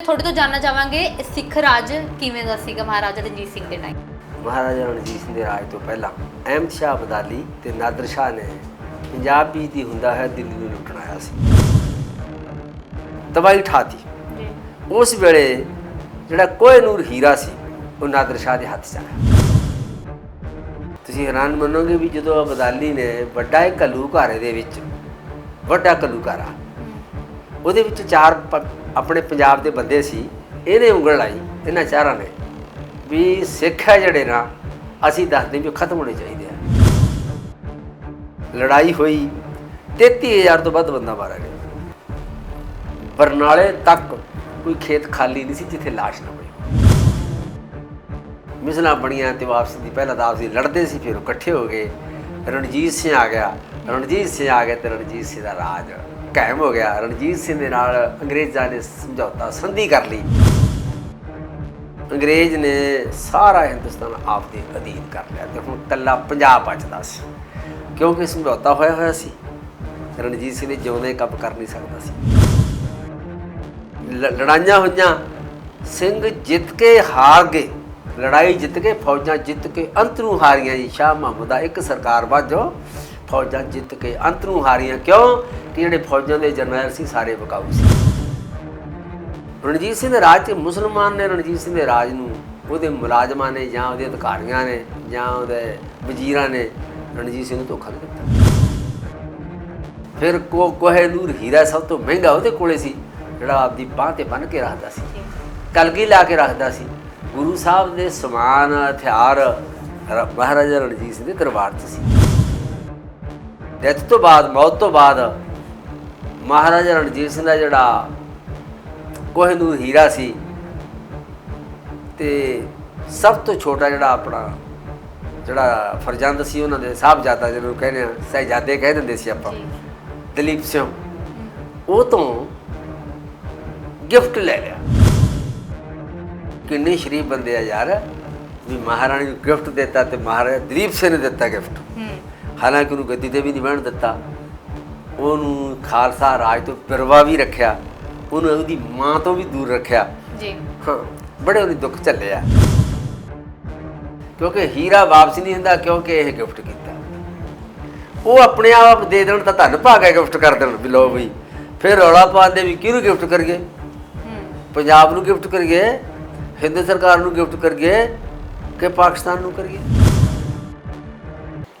ਤੁਹਾਡੇ ਤੋਂ ਜਾਨਣਾ ਚਾਹਾਂਗੇ ਸਿੱਖ ਰਾਜ ਕਿਵੇਂ ਦਾ ਸੀਗਾ ਮਹਾਰਾਜਾ ਰਣਜੀਤ ਸਿੰਘ ਦੇ ਟਾਈਮ ਮਹਾਰਾਜਾ ਰਣਜੀਤ ਸਿੰਘ ਦੇ ਰਾਜ ਤੋਂ ਪਹਿਲਾਂ ਅਹਿਮਦ ਸ਼ਾਹ ਅਬਦਾਲੀ ਤੇ ਨਾਦਰ ਸ਼ਾਹ ਨੇ ਪੰਜਾਬ ਵੀ ਦੀ ਹੁੰਦਾ ਹੈ ਦਿੱਲੀ ਨੂੰ ਲੁੱਟਣ ਆਇਆ ਸੀ। ਤਬਾਹੀ ਠਾਤੀ ਉਸ ਵੇਲੇ ਜਿਹੜਾ ਕੋਹਿਨੂਰ ਹੀਰਾ ਸੀ ਉਹ ਨਾਦਰ ਸ਼ਾਹ ਦੇ ਹੱਥ 'ਚ ਆਇਆ। ਤੁਸੀਂ ਹੈਰਾਨ ਮੰਨੋਗੇ ਵੀ ਜਦੋਂ ਅਬਦਾਲੀ ਨੇ ਵੱਡਾ ਇੱਕ ਘਲੂਘਾਰੇ ਦੇ ਵਿੱਚ ਵੱਡਾ ਘਲੂਘਾਰਾ ਉਹਦੇ ਵਿੱਚ ਚਾਰ ਆਪਣੇ ਪੰਜਾਬ ਦੇ ਬੰਦੇ ਸੀ, ਇਹਨੇ ਉਂਗਲ ਲਾਈ, ਇਹਨਾਂ ਚਾਰਾਂ ਨੇ। ਵੀ ਸਿੱਖ ਹੈ ਜਿਹੜੇ ਨਾ, ਅਸੀਂ ਦੱਸਦੇ ਵੀ ਉਹ ਖਤਮ ਹੋਣੇ ਚਾਹੀਦੇ ਆ। ਲੜਾਈ ਹੋਈ 33000 ਤੋਂ ਵੱਧ ਬੰਦਾ ਮਾਰਿਆ ਗਿਆ। ਬਰਨਾਲੇ ਤੱਕ ਕੋਈ ਖੇਤ ਖਾਲੀ ਨਹੀਂ ਸੀ ਜਿੱਥੇ ਲਾਸ਼ ਨਾ ਪਈ ਮਿਸਲਾਂ ਬਣੀਆਂ ਤੇ ਵਾਪਸੀ ਦੀ ਪਹਿਲਾਂ ਤਾਂ ਆਪਸੀ ਲੜਦੇ ਸੀ, ਫਿਰ ਉਹ ਇਕੱਠੇ ਹੋ ਗਏ। ਰਣਜੀਤ ਸਿੰਘ ਆ ਗਿਆ, ਰਣਜੀਤ ਸਿੰਘ ਆ ਗਿਆ ਤੇ ਰਣਜੀਤ ਸਿੰਘ ਦਾ ਰਾਜ। ਕਾਇਮ ਹੋ ਗਿਆ। ਰਣਜੀਤ ਸਿੰਘ ਦੇ ਨਾਲ ਅੰਗਰੇਜ਼ਾਂ ਨੇ ਸਮਝੌਤਾ ਸੰਧੀ ਕਰ ਲਈ। ਅੰਗਰੇਜ਼ ਨੇ ਸਾਰਾ ਹਿੰਦੁਸਤਾਨ ਆਪ ਦੇ ਅਧੀਨ ਕਰ ਲਿਆ ਤੇ ਹੁਣ ਕੱਲਾ ਪੰਜਾਬ ਬਚਦਾ ਸੀ। ਕਿਉਂਕਿ ਸਮਝੌਤਾ ਹੋਇਆ ਹੋਇਆ ਸੀ। ਰਣਜੀਤ ਸਿੰਘ ਨੇ ਜਿਉਂਦੇ ਕੰਮ ਕਰ ਨਹੀਂ ਸਕਦਾ ਸੀ। ਲੜਾਈਆਂ ਹੋਈਆਂ। ਸਿੰਘ ਜਿੱਤ ਕੇ ਹਾਰ ਗਏ। ਲੜਾਈ ਜਿੱਤ ਕੇ, ਫੌਜਾਂ ਜਿੱਤ ਕੇ ਅੰਤ ਨੂੰ ਹਾਰੀਆਂ ਜੀ। ਸ਼ਾਹ ਮੁਹੰਮਦ ਦਾ ਇੱਕ ਸਰਕਾਰ ਵਾਜੋ ਫੌਜਾਂ ਜਿੱਤ ਕੇ ਅੰਤ ਨੂੰ ਹਾਰੀਆਂ ਕਿਉਂ? ਕਿ ਜਿਹੜੇ ਫੌਜਾਂ ਦੇ ਜਰਨੈਲ ਸੀ, ਸਾਰੇ ਬਕਾਊ ਸੀ। ਰਣਜੀਤ ਸਿੰਘ ਦੇ ਰਾਜ 'ਚ ਮੁਸਲਮਾਨ ਨੇ ਰਣਜੀਤ ਸਿੰਘ ਦੇ ਰਾਜ ਨੂੰ, ਉਹਦੇ ਮੁਲਾਜ਼ਮਾਂ ਨੇ ਜਾਂ ਉਹਦੇ ਅਧਿਕਾਰੀਆਂ ਨੇ ਜਾਂ ਉਹਦੇ ਵਜ਼ੀਰਾਂ ਨੇ ਰਣਜੀਤ ਸਿੰਘ ਨੂੰ ਧੋਖਾ ਦਿੱਤਾ। ਫਿਰ ਕੋ, ਕੋਹਿਨੂਰ ਹੀਰਾ ਸਭ ਤੋਂ ਮਹਿੰਗਾ ਉਹਦੇ ਕੋਲੇ ਸੀ, ਜਿਹੜਾ ਆਪਦੀ ਬਾਹ ਤੇ ਬੰਨ ਕੇ ਰੱਖਦਾ ਸੀ। ਕਲਗੀ ਲਾ ਕੇ ਰੱਖਦਾ ਸੀ। ਗੁਰੂ ਸਾਹਿਬ ਦੇ ਸਮਾਨ, ਹਥਿਆਰ ਮਹਾਰਾਜਾ ਰਣਜੀਤ ਸਿੰਘ ਦੇ ਦਰਬਾਰ 'ਚ ਸੀ। ਡੈਥ ਤੋਂ ਬਾਅਦ ਮੌਤ ਤੋਂ ਬਾਅਦ ਮਹਾਰਾਜਾ ਰਣਜੀਤ ਸਿੰਘ ਦਾ ਜਿਹੜਾ ਕੋਹਿਨੂਰ ਹੀਰਾ ਸੀ ਤੇ ਸਭ ਤੋਂ ਛੋਟਾ ਜਿਹੜਾ ਆਪਣਾ ਜਿਹੜਾ ਫਰਜ਼ੰਦ ਸੀ ਉਹਨਾਂ ਦੇ ਸਾਹਿਬਜ਼ਾਦਾ ਜਿਹਨੂੰ ਕਹਿੰਦੇ ਆ ਸਹਿਜਾਦੇ ਕਹਿ ਦਿੰਦੇ ਸੀ ਆਪਾਂ ਦਲੀਪ ਸਿੰਘ। ਉਹ ਤੋਂ ਗਿਫਟ ਲੈ ਲਿਆ। ਕਿੰਨੇ ਸ਼ਰੀਫ ਬੰਦੇ ਆ ਯਾਰ ਵੀ ਮਹਾਰਾਣੀ ਨੂੰ ਗਿਫਟ ਦਿੱਤਾ ਤੇ ਮਹਾਰਾਜਾ ਦਲੀਪ ਸਿੰਘ ਨੇ ਦਿੱਤਾ ਗਿਫਟ। ਹੂੰ। ਹਾਲਾਂਕਿ ਉਹਨੂੰ ਗੱਦੀ ਤੇ ਵੀ ਨਹੀਂ ਬਹਿਣ ਦਿੱਤਾ। ਉਹਨੂੰ ਖਾਲਸਾ ਰਾਜ ਤੋਂ ਪਿਰਵਾ ਵੀ ਰੱਖਿਆ। ਉਹਨੂੰ ਉਹਦੀ ਮਾਂ ਤੋਂ ਵੀ ਦੂਰ ਰੱਖਿਆ। ਜੀ। ਹਾਂ ਬੜੇ ਉਹਨੇ ਦੁੱਖ ਝੱਲਿਆ ਕਿਉਂਕਿ ਹੀਰਾ ਵਾਪਸ ਨਹੀਂ ਹੁੰਦਾ ਕਿਉਂਕਿ ਇਹ ਗਿਫਟ ਕੀਤਾ। ਉਹ ਆਪਣੇ ਆਪ ਦੇ ਦੇਣ ਤਾਂ ਧੰਨ ਭਾਗ ਗਿਫਟ ਕਰ ਦੇਣ ਵੀ ਲਓ ਬਈ। ਫਿਰ ਰੌਲਾ ਪਾਉਂਦੇ ਵੀ ਕਿਹਨੂੰ ਗਿਫਟ ਕਰੀਏ? ਪੰਜਾਬ ਨੂੰ ਗਿਫਟ ਕਰੀਏ? ਹਿੰਦ ਸਰਕਾਰ ਨੂੰ ਗਿਫਟ ਕਰੀਏ? ਕਿ ਪਾਕਿਸਤਾਨ ਨੂੰ ਕਰੀਏ?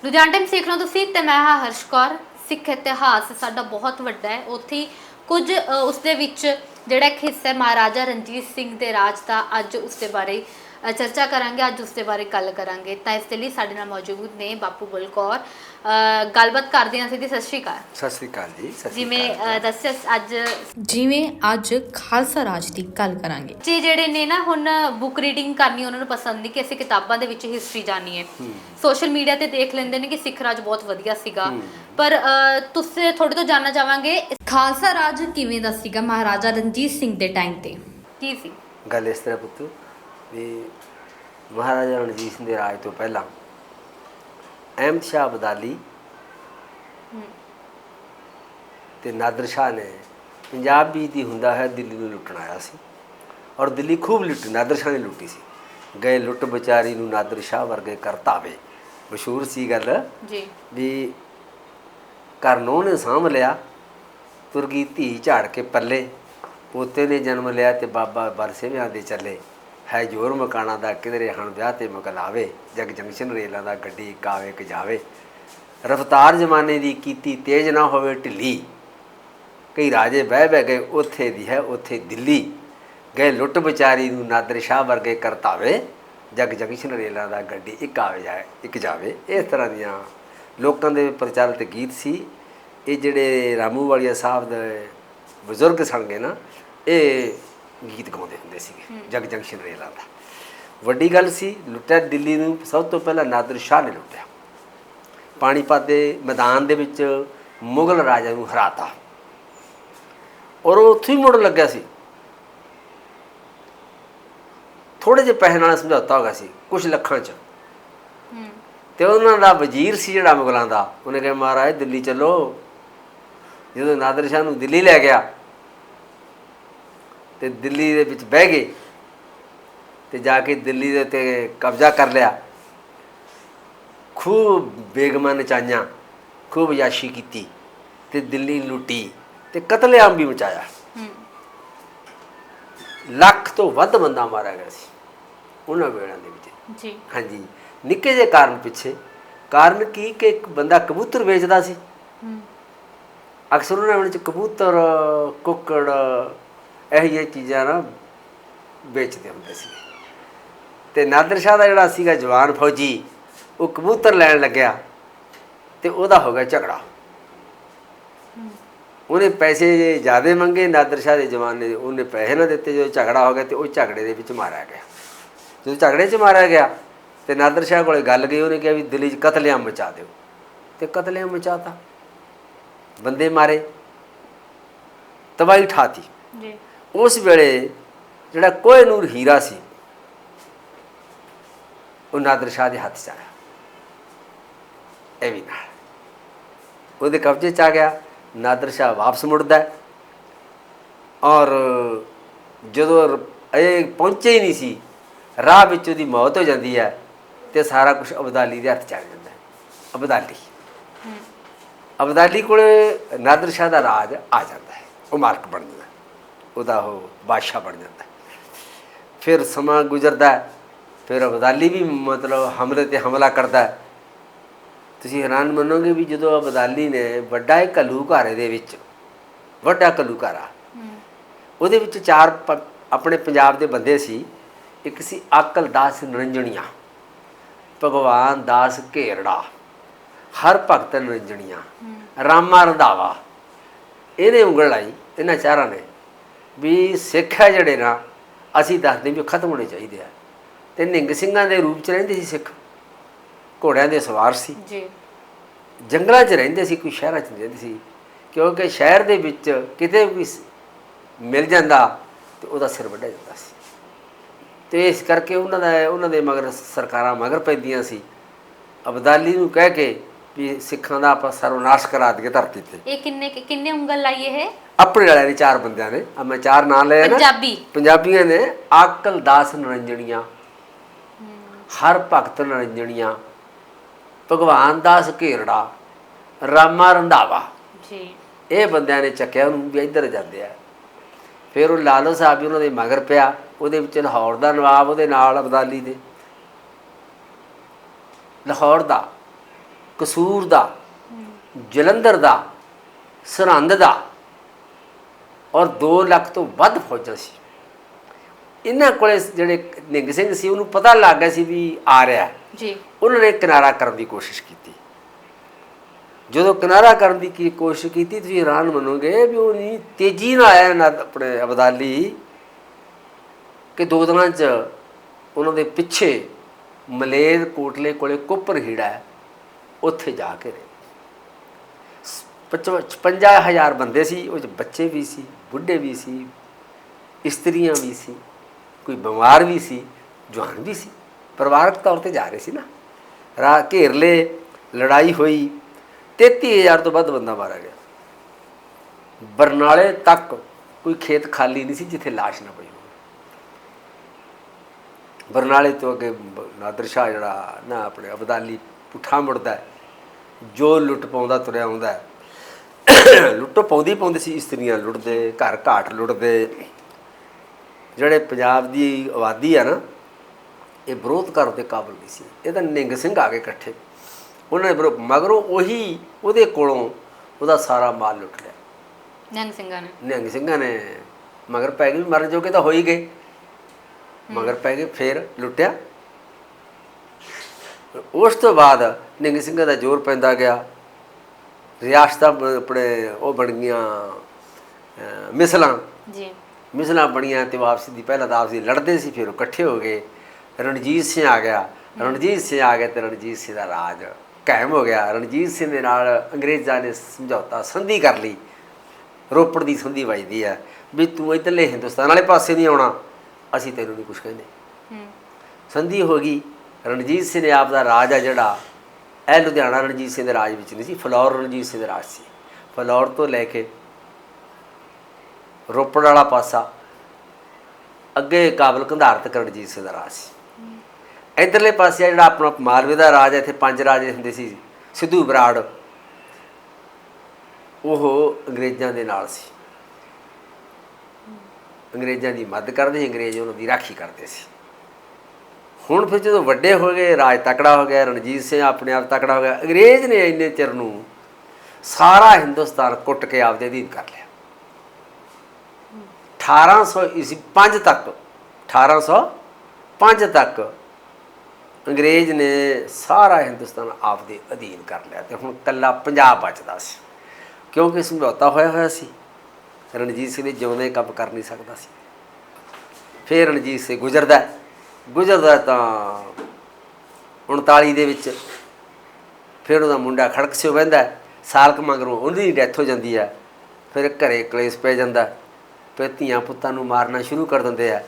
ਲੁਧਿਆਣਾ ਟਾਈਮ ਸਿੱਖ ਰਹੇ ਹੋ ਤੁਸੀਂ ਤੇ ਮੈਂ ਹਾਂ ਹਰਸ਼ ਕੌਰ। ਸਿੱਖ ਇਤਿਹਾਸ ਸਾਡਾ ਬਹੁਤ ਵੱਡਾ ਹੈ। ਉੱਥੇ ਹੀ ਕੁਝ ਅ, ਉਸ ਦੇ ਵਿੱਚ ਜਿਹੜਾ ਇੱਕ ਹਿੱਸਾ ਹੈ ਮਹਾਰਾਜਾ ਰਣਜੀਤ ਸਿੰਘ ਦੇ ਰਾਜ ਦਾ ਅੱਜ ਉਸ ਦੇ ਬਾਰੇ ਅ, ਚਰਚਾ ਕਰਾਂਗੇ ਅੱਜ ਉਸ ਦੇ ਬਾਰੇ ਗੱਲ ਕਰਾਂਗੇ। ਤਾਂ ਇਸ ਦੇ ਲਈ ਸਾਡੇ ਨਾਲ ਮੌਜੂਦ ਨੇ ਬਾਪੂ ਬਲਕੌਰ। ਅ, ਗੱਲਬਾਤ ਕਰਦੇ ਹਾਂ ਸਿੱਧੀ ਸਤਿ ਸ਼੍ਰੀ ਅਕਾਲ। ਸਤਿ ਸ੍ਰੀ ਅਕਾਲ ਜੀ ਸਤਿ ਸ੍ਰੀ ਜਿਵੇਂ ਅਕਾਲ ਅ, ਦੱਸਿਆ ਅੱਜ ਜਿਵੇਂ ਅੱਜ ਖਾਲਸਾ ਰਾਜ ਦੀ ਗੱਲ ਕਰਾਂਗੇ। ਬੱਚੇ ਜਿਹੜੇ ਨੇ ਨਾ ਹੁਣ ਬੁੱਕ ਰੀਡਿੰਗ ਕਰਨੀ ਉਹਨਾਂ ਨੂੰ ਪਸੰਦ ਨਹੀਂ ਕਿ ਅਸੀਂ ਕਿਤਾਬਾਂ ਦੇ ਵਿੱਚ ਹਿਸਟਰੀ ਜਾਣੀਏ। ਸੋਸ਼ਲ ਮੀਡੀਆ ਤੇ ਦੇਖ ਲੈਂਦੇ ਨੇ ਕਿ ਸਿੱਖ ਰਾਜ ਬਹੁਤ ਵਧੀਆ ਸੀਗਾ। ਪਰ ਅ, ਤੁਸੀਂ ਤੁਹਾਡੇ ਤੋਂ ਜਾਨਣਾ ਚਾਹਾਂਗੇ ਖਾਲਸਾ ਰਾਜ ਕਿਵੇਂ ਦਾ ਸੀਗਾ ਮਹਾਰਾਜਾ ਰਣਜੀਤ ਸਿੰਘ ਦੇ ਟਾਈਮ ਤੇ? ਕੀ ਸੀ? ਗੱਲ ਇਸ ਤਰ੍ਹਾਂ ਪੁੱਤ ਵੀ ਮਹਾਰਾਜਾ ਰਣਜੀਤ ਸਿੰਘ ਦੇ ਰਾਜ ਤੋਂ ਪਹਿਲਾਂ ਅਹਿਮਦ ਸ਼ਾਹ ਅਬਦਾਲੀ ਤੇ ਨਾਦਰ ਸ਼ਾਹ ਨੇ ਪੰਜਾਬ ਵੀ ਦੀ ਹੁੰਦਾ ਹੈ ਦਿੱਲੀ ਨੂੰ ਲੁੱਟਣ ਆਇਆ ਸੀ ਔਰ ਦਿੱਲੀ ਖੂਬ ਲੁੱਟੀ ਨਾਦਰ ਸ਼ਾਹ ਨੇ ਲੁੱਟੀ ਸੀ। ਗਏ ਲੁੱਟ ਵਿਚਾਰੀ ਨੂੰ ਨਾਦਰ ਸ਼ਾਹ ਵਰਗੇ ਕਰਤਾਵੇ ਮਸ਼ਹੂਰ ਸੀ ਗੱਲ ਜੀ। ਵੀ ਘਰ ਨੂੰ ਸਾਂਭ ਲਿਆ ਤੁਰ ਗਈ ਧੀ ਝਾੜ ਕੇ ਪੱਲੇ ਪੋਤੇ ਨੇ ਜਨਮ ਲਿਆ ਤੇ ਬਾਬਾ ਬਰਸੇਵਿਆਂ ਦੇ ਚੱਲੇ। ਹੈ ਜੋਰ ਮਕਾਣਾ ਦਾ ਕਿਧਰੇ ਹਣ ਵਿਆਹ ਤੇ ਮਗਲਾਵੇ ਜਗ ਜੰਕਸ਼ਨ ਰੇਲਾਂ ਦਾ ਗੱਡੀ ਕਾਵੇ ਕ ਜਾਵੇ। ਰਫਤਾਰ ਜ਼ਮਾਨੇ ਦੀ ਕੀਤੀ ਤੇਜ਼ ਨਾ ਹੋਵੇ ਢਿੱਲੀ। ਕਈ ਰਾਜੇ ਬਹਿ ਬਹਿ ਗਏ, ਉੱਥੇ ਦੀ ਹੈ ਉੱਥੇ ਦਿੱਲੀ। ਗਏ ਲੁੱਟ ਵਿਚਾਰੀ ਨੂੰ ਨਾਦਰ ਸ਼ਾਹ ਵਰਗੇ ਕਰਤਾਵੇ ਜਗ ਜੰਕਸ਼ਨ ਰੇਲਾਂ ਦਾ ਗੱਡੀ ਇੱਕ ਆਵੇ ਜਾਏ, ਇੱਕ ਜਾਵੇ। ਇਸ ਤਰ੍ਹਾਂ ਦੀਆਂ ਲੋਕਾਂ ਦੇ ਪ੍ਰਚਲਿਤ ਗੀਤ ਸੀ। ਇਹ ਜਿਹੜੇ ਰਾਮੂ ਵਾਲੀਆ ਸਾਹਿਬ ਦੇ ਬਜ਼ੁਰਗ ਸਣਗੇ ਨਾ, ਇਹ ਗੀਤ ਗਾਉਂਦੇ ਹੁੰਦੇ ਸੀਗੇ, ਜਗ ਜੰਕਸ਼ਨ ਰੇਲਾਂ ਦਾ। ਵੱਡੀ ਗੱਲ ਸੀ, ਲੁੱਟਿਆ ਦਿੱਲੀ ਨੂੰ, ਸਭ ਤੋਂ ਪਹਿਲਾਂ ਨਾਦਰ ਸ਼ਾਹ ਨੇ ਲੁੱਟਿਆ। ਪਾਣੀਪਤ ਦੇ ਮੈਦਾਨ ਦੇ ਵਿੱਚ ਮੁਗਲ ਰਾਜਾ ਨੂੰ ਹਰਾਤਾ। ਔਰ ਉਹ ਉੱਥੇ ਹੀ ਮੁੜ ਲੱਗਿਆ ਸੀ। ਥੋੜੇ ਜਿਹੇ ਪੈਸੇ ਨਾਲ ਸਮਝੌਤਾ ਹੋ ਗਿਆ ਸੀ ਕੁਝ ਲੱਖਾਂ ਚ। ਤੇ ਉਹਨਾਂ ਦਾ ਵਜ਼ੀਰ ਸੀ ਜਿਹੜਾ ਮੁਗਲਾਂ ਦਾ, ਉਹਨੇ ਕਿਹਾ, ਮਹਾਰਾਜ, ਦਿੱਲੀ ਚੱਲੋ। ਜਦੋਂ ਨਾਦਰ ਸ਼ਾਹ ਨੂੰ ਦਿੱਲੀ ਲੈ ਗਿਆ ਤੇ ਦਿੱਲੀ ਦੇ ਵਿੱਚ ਬਹਿ ਗਏ ਤੇ ਜਾ ਕੇ ਦਿੱਲੀ ਦੇ ਉੱਤੇ ਕਬਜ਼ਾ ਕਰ ਲਿਆ। ਖੂਬ ਬੇਗਮਾਂ ਨਚਾਈਆਂ ਖੂਬ ਯਾਸ਼ੀ ਕੀਤੀ ਤੇ ਦਿੱਲੀ ਲੁੱਟੀ ਤੇ ਕਤਲੇਆਮ ਵੀ ਮਚਾਇਆ। ਲੱਖ ਤੋਂ ਵੱਧ ਬੰਦਾ ਮਾਰਿਆ ਗਿਆ ਸੀ ਉਹਨਾਂ ਵੇੜਾਂ ਦੇ ਵਿੱਚ। ਜੀ। ਹਾਂਜੀ। ਨਿੱਕੇ ਜਿਹੇ ਕਾਰਨ ਪਿੱਛੇ। ਕਾਰਨ ਕੀ ਕਿ ਇੱਕ ਬੰਦਾ ਕਬੂਤਰ ਵੇਚਦਾ ਸੀ। ਅਕਸਰ ਉਹਨਾਂ ਵਿੱਚ ਕਬੂਤਰ ਕੁੱਕੜ ਇਹੋ ਜਿਹੀਆਂ ਚੀਜ਼ਾਂ ਨਾ ਵੇਚਦੇ ਹੁੰਦੇ ਸੀ। ਤੇ ਨਾਦਰ ਸ਼ਾਹ ਦਾ ਜਿਹੜਾ ਸੀਗਾ ਜਵਾਨ ਫੌਜੀ, ਉਹ ਕਬੂਤਰ ਲੈਣ ਲੱਗਿਆ ਤੇ ਉਹਦਾ ਹੋ ਗਿਆ ਝਗੜਾ। ਉਹਨੇ ਪੈਸੇ ਜ਼ਿਆਦੇ ਮੰਗੇ, ਨਾਦਰ ਸ਼ਾਹ ਦੇ ਜਵਾਨ ਨੇ ਉਹਨੇ ਪੈਸੇ ਨਾ ਦਿੱਤੇ, ਜਦੋਂ ਝਗੜਾ ਹੋ ਗਿਆ ਤੇ ਉਹ ਝਗੜੇ ਦੇ ਵਿੱਚ ਮਾਰਿਆ ਗਿਆ। ਜਦੋਂ ਝਗੜੇ 'ਚ ਮਾਰਿਆ ਗਿਆ ਤੇ ਨਾਦਰ ਸ਼ਾਹ ਕੋਲੇ ਗੱਲ ਗਈ, ਉਹਨੇ ਕਿਹਾ ਵੀ ਦਿੱਲੀ 'ਚ ਕਤਲੇਆਮ ਮਚਾ ਦਿਓ। ਤੇ ਕਤਲੇਆਮ ਮਚਾਤਾ। ਬੰਦੇ ਮਾਰੇ। ਤਬਾਹੀ ਠਾਤੀ। ਜੀ। ਉਸ ਵੇਲੇ ਜਿਹੜਾ ਕੋਹਿਨੂਰ ਹੀਰਾ ਸੀ ਉਹ ਨਾਦਰ ਸ਼ਾਹ ਦੇ ਹੱਥ 'ਚ ਆਇਆ। ਵੀ ਨਾਲ। ਉਹਦੇ ਕਬਜ਼ੇ 'ਚ ਆ ਗਿਆ ਨਾਦਰ ਸ਼ਾਹ ਵਾਪਸ ਮੁੜਦਾ। ਔਰ ਜਦੋਂ ਇਹ ਪਹੁੰਚੇ ਹੀ ਨਹੀਂ ਸੀ ਰਾਹ ਵਿੱਚ ਉਹਦੀ ਮੌਤ ਹੋ ਜਾਂਦੀ ਹੈ ਤੇ ਸਾਰਾ ਕੁਝ ਅਬਦਾਲੀ ਦੇ ਹੱਥ 'ਚ ਆ ਜਾਂਦਾ ਹੈ। ਅਬਦਾਲੀ। ਅਬਦਾਲੀ ਕੋਲੇ ਨਾਦਰ ਸ਼ਾਹ ਦਾ ਰਾਜ ਆ ਜਾਂਦਾ ਹੈ ਉਹ ਮਾਲਕ ਬਣ ਜਾਂਦਾ। ਉਹਦਾ ਉਹ ਬਾਦਸ਼ਾਹ ਬਣ ਜਾਂਦਾ। ਫਿਰ ਸਮਾਂ ਗੁਜ਼ਰਦਾ, ਫਿਰ ਅਬਦਾਲੀ ਵੀ ਮਤਲਬ ਹਮਲੇ ਤੇ ਹਮਲਾ ਕਰਦਾ। ਤੁਸੀਂ ਹੈਰਾਨ ਮੰਨੋਗੇ ਵੀ ਜਦੋਂ ਅਬਦਾਲੀ ਨੇ ਵੱਡਾ ਇੱਕ ਘਾਰੇ ਦੇ ਵਿੱਚ, ਵੱਡਾ ਘਾਰਾ ਉਹਦੇ ਵਿੱਚ ਚਾਰ ਪ- ਆਪਣੇ ਪੰਜਾਬ ਦੇ ਬੰਦੇ ਸੀ, ਇੱਕ ਸੀ ਆਕਲ ਦਾਸ ਨਿਰੰਜਣੀਆਂ, ਭਗਵਾਨ ਦਾਸ ਘੇਰੜਾ, ਹਰ ਭਗਤ ਨਿਰੰਜਣੀਆਂ, ਰਾਮਾ ਰੰਧਾਵਾ, ਇਹਨੇ ਉਂਗਲ ਲਾਈ, ਇਹਨਾਂ ਚਾਰਾਂ ਨੇ। ਵੀ ਸਿੱਖ ਹੈ ਜਿਹੜੇ ਨਾ ਅਸੀਂ ਦੱਸਦੇ ਵੀ ਖਤਮ ਹੋਣੇ ਚਾਹੀਦੇ ਆ। ਤੇ ਨਿੰਗ ਸਿੰਘਾਂ ਦੇ ਰੂਪ ਚ ਰਹਿੰਦੇ ਸੀ ਸਿੱਖ। ਘੋੜਿਆਂ ਦੇ ਸਵਾਰ ਸੀ। ਜੀ। ਜੰਗਲਾਂ 'ਚ ਰਹਿੰਦੇ ਸੀ ਕੋਈ ਸ਼ਹਿਰਾਂ 'ਚ ਨਹੀਂ ਰਹਿੰਦੇ ਸੀ। ਕਿਉਂਕਿ ਸ਼ਹਿਰ ਦੇ ਵਿੱਚ ਕਿਤੇ ਵੀ ਮਿਲ ਜਾਂਦਾ ਤੇ ਉਹਦਾ ਸਿਰ ਵੱਢਿਆ ਜਾਂਦਾ ਸੀ। ਤੇ ਇਸ ਕਰਕੇ ਉਹਨਾਂ ਦਾ ਉਹਨਾਂ ਦੇ ਮਗਰ ਸਰਕਾਰਾਂ ਮਗਰ ਪੈਂਦੀਆਂ ਸੀ। ਅਬਦਾਲੀ ਨੂੰ ਕਹਿ ਕੇ ਵੀ ਸਿੱਖਾਂ ਦਾ ਆਪਾਂ ਸਰਵਨਾਸ਼ ਕਰਾ ਦਈਏ ਧਰਤੀ ਤੇ। ਇਹ ਕਿੰਨੇ ਕਿੰਨੇ ਉਂਗਲ ਲਾਈ ਇਹ? ਆਪਣੇ ਵਾਲਿਆਂ ਨੇ ਚਾਰ ਬੰਦਿਆਂ ਨੇ ਆ ਮੈਂ ਚਾਰ ਨਾਂ ਲਏ ਨਾ। ਪੰਜਾਬੀ। ਪੰਜਾਬੀਆਂ ਨੇ ਆਕਲ ਦਾਸ ਨਰੰਜਣੀਆਂ। ਹਰ ਭਗਤ ਨਰੰਜਣੀਆਂ। ਭਗਵਾਨ ਦਾਸ ਘੇਰੜਾ। ਰਾਮਾ ਰੰਧਾਵਾ। ਜੀ। ਇਹ ਬੰਦਿਆਂ ਨੇ ਚੱਕਿਆ ਉਹਨੂੰ ਵੀ ਇੱਧਰ ਜਾਂਦੇ ਆ। ਫਿਰ ਉਹ ਲਾਲੋ ਸਾਹਿਬ ਵੀ ਉਹਨਾਂ ਦੇ ਮਗਰ ਪਿਆ। ਉਹਦੇ ਵਿੱਚ ਲਾਹੌਰ ਦਾ ਨਵਾਬ ਉਹਦੇ ਨਾਲ ਅਬਦਾਲੀ ਦੇ। ਲਾਹੌਰ ਦਾ ਕਸੂਰ ਦਾ ਜਲੰਧਰ ਦਾ ਸਰਹੰਦ ਦਾ। ਔਰ 2 ਲੱਖ ਤੋਂ ਵੱਧ ਫੌਜਾਂ ਸੀ। ਇਹਨਾਂ ਕੋਲੇ ਜਿਹੜੇ ਨਿੰਗ ਸਿੰਘ ਸੀ ਉਹਨੂੰ ਪਤਾ ਲੱਗ ਗਿਆ ਸੀ ਵੀ ਆ ਰਿਹਾ। ਜੀ। ਉਹਨਾਂ ਨੇ ਕਿਨਾਰਾ ਕਰਨ ਦੀ ਕੋਸ਼ਿਸ਼ ਕੀਤੀ। ਜਦੋਂ ਕਿਨਾਰਾ ਕਰਨ ਦੀ ਕੀ ਕੋਸ਼ਿਸ਼ ਕੀਤੀ ਤੁਸੀਂ ਹੈਰਾਨ ਮੰਨੋਗੇ ਵੀ ਉਹ ਨਹੀਂ ਤੇਜ਼ੀ ਨਾਲ ਆਇਆ ਨਾ ਆਪਣੇ ਅਬਦਾਲੀ ਕਿ ਦੋ ਦਿਨਾਂ 'ਚ ਉਹਨਾਂ ਦੇ ਪਿੱਛੇ ਮਲੇਰ ਕੋਟਲੇ ਕੋਲੇ ਕੁੱਪਰ ਹੀੜਾ ਉੱਥੇ ਜਾ ਕੇ ਰਹੇ। 55000 ਬੰਦੇ ਸੀ ਉਹ 'ਚ ਬੱਚੇ ਵੀ ਸੀ। ਬੁੱਢੇ ਵੀ ਸੀ, ਇਸਤਰੀਆਂ ਵੀ ਸੀ, ਕੋਈ ਬਿਮਾਰ ਵੀ ਸੀ, ਜਵਾਨ ਵੀ ਸੀ, ਪਰਿਵਾਰਕ ਤੌਰ ਤੇ ਜਾ ਰਹੇ ਸੀ ਨਾ। ਰਾ ਘੇਰ ਲਏ ਲੜਾਈ ਹੋਈ 33000 ਤੋਂ ਵੱਧ ਬੰਦਾ ਮਾਰਿਆ ਗਿਆ। ਬਰਨਾਲੇ ਤੱਕ ਕੋਈ ਖੇਤ ਖਾਲੀ ਨਹੀਂ ਸੀ ਜਿੱਥੇ ਲਾਸ਼ ਨਾ ਪਈ ਹੋਵੇ। ਬਰਨਾਲੇ ਤੋਂ ਅੱਗੇ ਬ- ਨਾਦਰ ਸ਼ਾਹ ਜਿਹੜਾ ਨਾ ਆਪਣੇ ਅਬਦਾਲੀ ਪੁੱਠਾ ਮੁੜਦਾ ਜੋ ਲੁੱਟ ਪਾਉਂਦਾ, ਤੁਰਿਆ ਆਉਂਦਾ ਲੁੱਟ ਪਾਉਂਦੀ ਪਾਉਂਦੀ ਸੀ ਇਸਤਰੀਆਂ ਲੁੱਟਦੇ ਘਰ ਘਾਟ ਲੁੱਟਦੇ। ਜਿਹੜੇ ਪੰਜਾਬ ਦੀ ਆਬਾਦੀ ਆ ਨਾ ਇਹ ਵਿਰੋਧ ਕਰਨ ਦੇ ਕਾਬਿਲ ਨਹੀਂ ਸੀ। ਇਹ ਤਾਂ ਨਿੰਗ ਸਿੰਘ ਆ ਗਏ ਇਕੱਠੇ। ਉਹਨਾਂ ਨੇ ਮਗਰੋਂ ਉਹੀ ਉਹਦੇ ਕੋਲੋਂ ਉਹਦਾ ਸਾਰਾ ਮਾਲ ਲੁੱਟ ਲਿਆ। ਨਿਹੰਗ ਸਿੰਘਾਂ ਨੇ। ਨਿਹੰਗ ਸਿੰਘਾਂ ਨੇ। ਮਗਰ ਪੈ ਗਏ ਮਰਨ ਜੋਗੇ ਤਾਂ ਹੋ ਹੀ। ਗਏ ਮਗਰ ਪੈ ਗਏ ਫੇਰ ਲੁੱਟਿਆ। ਉਸ ਤੋਂ ਬਾਅਦ ਨਿਹੰਗ ਸਿੰਘਾਂ ਦਾ ਜ਼ੋਰ ਪੈਂਦਾ ਗਿਆ। ਰਿਆਸਤਾਂ ਆਪਣੇ ਉਹ ਬਣ ਗਈਆਂ ਮਿਸਲਾਂ। ਜੀ। ਮਿਸਲਾਂ ਬਣੀਆਂ ਤੇ ਵਾਪਸੀ ਦੀ ਪਹਿਲਾਂ ਤਾਂ ਆਪਸੀ ਲੜਦੇ ਸੀ ਫਿਰ ਇਕੱਠੇ ਹੋ ਗਏ। ਰਣਜੀਤ ਸਿੰਘ ਆ ਗਿਆ। ਰਣਜੀਤ ਸਿੰਘ ਆ ਗਿਆ ਤੇ ਰਣਜੀਤ ਸਿੰਘ ਦਾ ਰਾਜ ਕਾਇਮ ਹੋ ਗਿਆ। ਰਣਜੀਤ ਸਿੰਘ ਦੇ ਨਾਲ ਅੰਗਰੇਜ਼ਾਂ ਨੇ ਸਮਝੌਤਾ ਸੰਧੀ ਕਰ ਲਈ। ਰੋਪੜ ਦੀ ਸੰਧੀ ਵੱਜਦੀ ਹੈ। ਵੀ ਤੂੰ ਇੱਧਰਲੇ ਹਿੰਦੁਸਤਾਨ ਵਾਲੇ ਪਾਸੇ ਨਹੀਂ ਆਉਣਾ। ਅਸੀਂ ਤੈਨੂੰ ਨਹੀਂ ਕੁਝ ਕਹਿੰਦੇ। ਹੂੰ। ਸੰਧੀ ਹੋ ਗਈ। ਰਣਜੀਤ ਸਿੰਘ ਨੇ ਆਪ ਦਾ ਰਾਜ ਆ ਜਿਹੜਾ ਇਹ ਲੁਧਿਆਣਾ ਰਣਜੀਤ ਸਿੰਘ ਦੇ ਰਾਜ ਵਿੱਚ ਨਹੀਂ ਸੀ, ਫਲੌਰ ਰਣਜੀਤ ਸਿੰਘ ਦੇ ਰਾਜ ਸੀ। ਫਲੌਰ ਤੋਂ ਲੈ ਕੇ ਰੋਪੜ ਵਾਲਾ ਪਾਸਾ ਅੱਗੇ ਕਾਬਲ ਕੰਧਾਰ ਤੱਕ ਰਣਜੀਤ ਸਿੰਘ ਦਾ ਰਾਜ ਸੀ। ਇਧਰਲੇ ਪਾਸੇ ਜਿਹੜਾ ਆਪਣਾ ਮਾਲਵੇ ਦਾ ਰਾਜ ਹੈ ਇੱਥੇ ਪੰਜ ਰਾਜੇ ਹੁੰਦੇ ਸੀ, ਸਿੱਧੂ ਬਰਾੜ। ਉਹ ਅੰਗਰੇਜ਼ਾਂ ਦੇ ਨਾਲ ਸੀ। ਅੰਗਰੇਜ਼ਾਂ ਦੀ ਮਦਦ ਕਰਦੇ ਸੀ, ਅੰਗਰੇਜ਼ ਉਹਨਾਂ ਦੀ ਰਾਖੀ ਕਰਦੇ ਸੀ। ਹੁਣ ਫਿਰ ਜਦੋਂ ਵੱਡੇ ਹੋ ਗਏ, ਰਾਜ ਤਕੜਾ ਹੋ ਗਿਆ, ਰਣਜੀਤ ਸਿੰਘ ਆਪਣੇ ਆਪ ਤਕੜਾ ਹੋ ਗਿਆ, ਅੰਗਰੇਜ਼ ਨੇ ਇੰਨੇ ਚਿਰ ਨੂੰ ਸਾਰਾ ਹਿੰਦੁਸਤਾਨ ਕੁੱਟ ਕੇ ਆਪਦੇ ਅਧੀਨ ਕਰ ਲਿਆ। 1800 ਈਸਵੀ 5 ਤੱਕ 1805 ਤੱਕ ਅੰਗਰੇਜ਼ ਨੇ ਸਾਰਾ ਹਿੰਦੁਸਤਾਨ ਆਪਦੇ ਅਧੀਨ ਕਰ ਲਿਆ ਤੇ ਹੁਣ ਕੱਲਾ ਪੰਜਾਬ ਬਚਦਾ ਸੀ। ਕਿਉਂਕਿ ਸਮਝੌਤਾ ਹੋਇਆ ਹੋਇਆ ਸੀ। ਰਣਜੀਤ ਸਿੰਘ ਜਿਉਂਦੇ ਕੰਮ ਕਰ ਨਹੀਂ ਸਕਦਾ ਸੀ। ਫਿਰ ਰਣਜੀਤ ਸਿੰਘ ਗੁਜ਼ਰਦਾ ਗੁਜ਼ਰਦਾ ਤਾਂ 39 ਦੇ ਵਿੱਚ। ਫਿਰ ਉਹਦਾ ਮੁੰਡਾ ਖੜਕ ਸਿਓ ਬਹਿੰਦਾ ਹੈ। ਸਾਲ ਕੁ ਮਗਰੋਂ ਉਹਦੀ ਡੈਥ ਹੋ ਜਾਂਦੀ ਹੈ। ਫਿਰ ਘਰੇ ਕਲੇਸ਼ ਪੈ ਜਾਂਦਾ। ਫਿਰ ਧੀਆਂ ਪੁੱਤਾਂ ਨੂੰ ਮਾਰਨਾ ਸ਼ੁਰੂ ਕਰ ਦਿੰਦੇ ਆ।